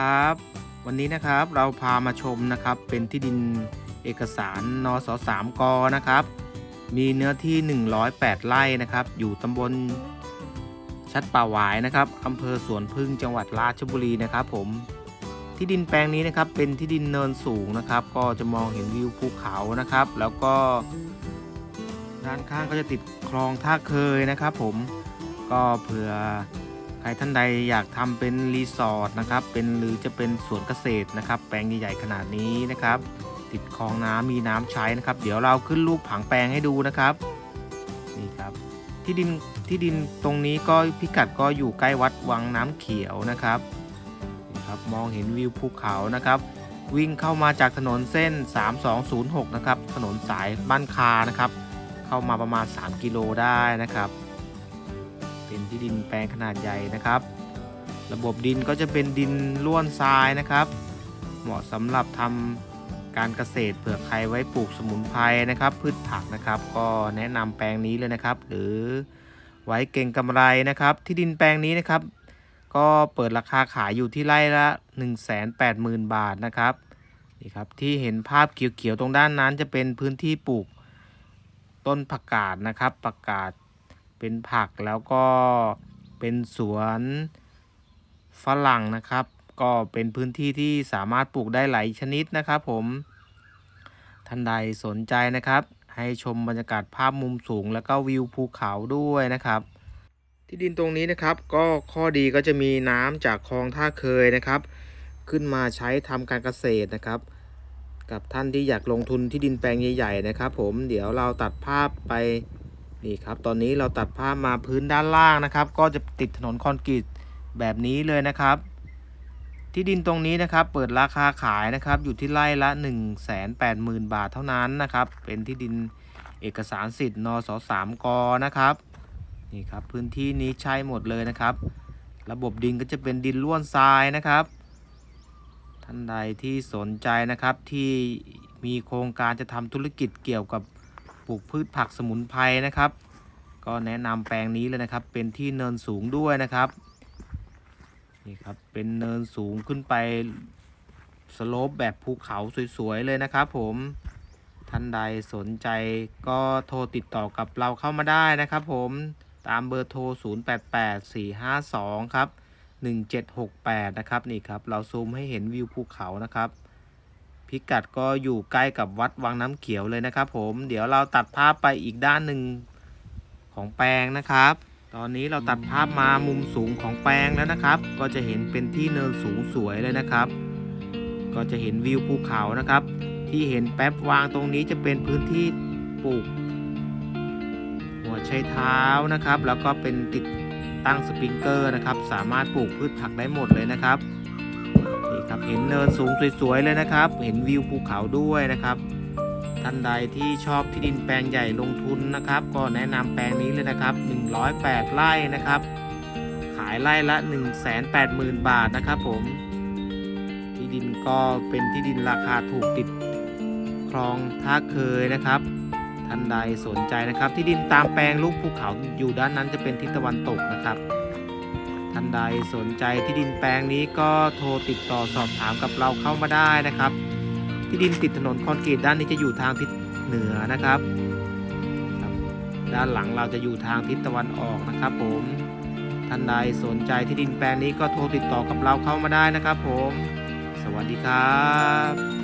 ครับ วันนี้นะครับเราพามาชมนะครับเป็นที่ดินเอกสารนสสามกนะครับ มีเนื้อที่ 108 ไร่นะครับ อยู่ตำบลชัดป่าหวายนะครับอำเภอสวนพึ่งจังหวัดราชบุรีนะครับ ผมที่ดินแปลงนี้นะครับเป็นที่ดินเนินสูงนะครับ ก็จะมองเห็นวิวภูเขานะครับ แล้วก็ด้านข้างก็จะติดคลองท่าเคยนะครับ ผมก็เผื่อ ใครท่านใดอยากทำเป็นรีสอร์ทนะครับ เป็นหรือจะเป็นสวนเกษตรนะครับ แปลงใหญ่ๆขนาดนี้นะครับ ติดคลองน้ำมีน้ำใช้นะครับ เดี๋ยวเราขึ้นรูปผังแปลงให้ดูนะครับนี่ครับที่ดินที่ดินตรงนี้ก็พิกัดก็อยู่ใกล้วัดวังน้ำเขียวนะครับนี่ครับมองเห็นวิวภูเขานะครับ วิ่งเข้ามาจากถนนเส้น 3206 นะครับ ถนนสายบ้านคานะครับ เข้ามาประมาณ 3 กิโลได้นะครับ เป็นที่ดินแปลงขนาดใหญ่นะครับ ระบบดินก็จะเป็นดินล้วนทรายนะครับ เหมาะสำหรับทำการเกษตรเผื่อใครไว้ปลูกสมุนไพรนะครับ พืชผักนะครับ ก็แนะนำแปลงนี้เลยนะครับ หรือไว้เก่งกำไรนะครับ ที่ดินแปลงนี้นะครับ ก็เปิดราคาขายอยู่ที่ไร่ละ 180,000 บาทนะครับนี่ครับที่เห็นภาพเขียวๆตรงด้านนั้นจะเป็นพื้นที่ปลูกต้นผักกาดนะครับผักกาด เป็นผักแล้วก็เป็นสวนฝรั่งนะครับ ก็เป็นพื้นที่ที่สามารถปลูกได้หลายชนิดนะครับผม ท่านใดสนใจนะครับ ให้ชมบรรยากาศภาพมุมสูง แล้วก็วิวภูเขาด้วยนะครับ ที่ดินตรงนี้นะครับ ก็ข้อดีก็จะมีน้ำจากคลองท่าเคยนะครับ ขึ้นมาใช้ทำการเกษตรนะครับกับท่านที่อยากลงทุนที่ดินแปลงใหญ่ ๆ นะครับ ผมเดี๋ยวเราตัดภาพไป นี่ครับตอนนี้เราตัดภาพมาพื้นด้านล่างนะครับ ก็จะติดถนนคอนกรีตแบบนี้เลยนะครับ ที่ดินตรงนี้นะครับ เปิดราคาขายนะครับ อยู่ที่ไร่ละ 1 8 0 0 0 0 บาทเท่านั้นนะครับ เป็นที่ดินเอกสารสิทธิ์นสสามกนะครับนี่ครับพื้นที่นี้ใช่หมดเลยนะครับ ระบบดินก็จะเป็นดินล้วนทรายนะครับ ท่านใดที่สนใจนะครับที่มีโครงการจะทำธุรกิจเกี่ยวกับ ลูกพืชผักสมุนไพรนะครับ ก็แนะนำแปลงนี้เลยนะครับ เป็นที่เนินสูงด้วยนะครับนี่ครับเป็นเนินสูงขึ้นไปสโลปแบบภูเขาสวยๆเลยนะครับ ผมท่านใดสนใจก็โทรติดต่อกับเราเข้ามาได้นะครับ ผมตามเบอร์โทร 088452 ครับ 1768 นะครับนี่ครับ เราซูมให้เห็นวิวภูเขานะครับ พิกัดก็อยู่ใกล้กับวัดวังน้ำเขียวเลยนะครับ ผมเดี๋ยวเราตัดภาพไปอีกด้านหนึ่งของแปลงนะครับ ตอนนี้เราตัดภาพมามุมสูงของแปลงแล้วนะครับ ก็จะเห็นเป็นที่เนินสูงสวยเลยนะครับ ก็จะเห็นวิวภูเขานะครับ ที่เห็นแป๊บวางตรงนี้จะเป็นพื้นที่ปลูก หัวไชเท้านะครับ แล้วก็เป็นติดตั้งสปริงเกอร์นะครับ สามารถปลูกพืชผักได้หมดเลยนะครับนี่ครับ เห็นเนินสูงสวยๆเลยนะครับ เห็นวิวภูเขาด้วยนะครับ ท่านใดที่ชอบที่ดินแปลงใหญ่ลงทุนนะครับ ก็แนะนำแปลงนี้เลยนะครับ 108 ไร่นะครับ ขายไร่ละ 180,000 บาทนะครับ ผมที่ดินก็เป็นที่ดินราคาถูกติดคลองท่าเคยนะครับท่านใดสนใจนะครับ ที่ดินตามแปลงลูกภูเขาอยู่ด้านนั้นจะเป็นทิศตะวันตกนะครับ ท่านใดสนใจที่ดินแปลงนี้ก็โทรติดต่อสอบถามกับเราเข้ามาได้นะครับ ที่ดินติดถนนคอนกรีตด้านนี้จะอยู่ทางทิศเหนือนะครับ ด้านหลังเราจะอยู่ทางทิศตะวันออกนะครับผมท่านใดสนใจที่ดินแปลงนี้ก็โทรติดต่อกับเราเข้ามาได้นะครับผม สวัสดีครับ